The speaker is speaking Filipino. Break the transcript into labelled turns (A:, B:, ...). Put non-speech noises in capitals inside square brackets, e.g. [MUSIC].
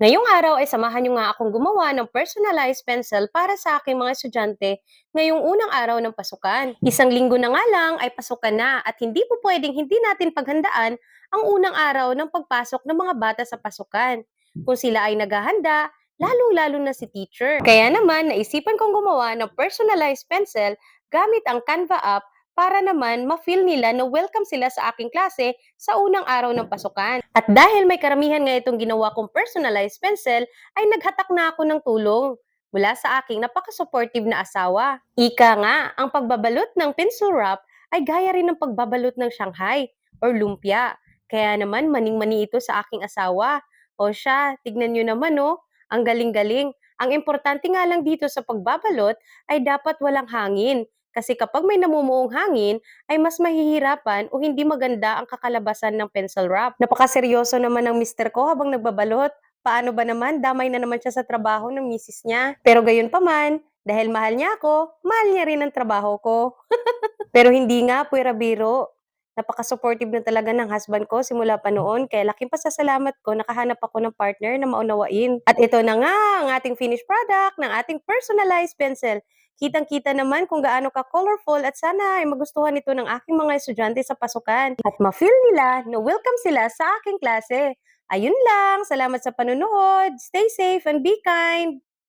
A: Ngayong araw ay samahan niyo nga akong gumawa ng personalized pencil para sa aking mga estudyante ngayong unang araw ng pasukan. Isang linggo na nga lang ay pasukan na at hindi po pwedeng hindi natin paghandaan ang unang araw ng pagpasok ng mga bata sa pasukan. Kung sila ay naghahanda, lalong-lalo na si teacher. Kaya naman, naisipan kong gumawa ng personalized pencil gamit ang Canva app para naman ma-feel nila na welcome sila sa aking klase sa unang araw ng pasukan. At dahil may karamihan nga itong ginawa kong personalized pencil, ay naghatak na ako ng tulong mula sa aking napaka-supportive na asawa. Ika nga, ang pagbabalot ng pencil wrap ay gaya rin ng pagbabalot ng Shanghai or lumpia. Kaya naman maning-mani ito sa aking asawa. O siya, tignan nyo naman oh, ang galing-galing. Ang importante nga lang dito sa pagbabalot ay dapat walang hangin. Kasi kapag may namumuong hangin, ay mas mahihirapan o hindi maganda ang kakalabasan ng pencil wrap. Napakaseryoso naman ng mister ko habang nagbabalot. Paano ba naman, damay na naman siya sa trabaho ng misis niya. Pero gayon pa man, dahil mahal niya ako, mahal niya rin ang trabaho ko. [LAUGHS] Pero hindi nga, puwera biro. Napaka-supportive na talaga ng husband ko simula pa noon, kaya laking pasasalamat ko nakahanap ako ng partner na maunawain. At ito na nga ang ating finished product ng ating personalized pencil. Kitang-kita naman kung gaano ka-colorful at sana ay magustuhan ito ng aking mga estudyante sa pasukan. At ma-feel nila na welcome sila sa aking klase. Ayun lang, salamat sa panunood. Stay safe and be kind.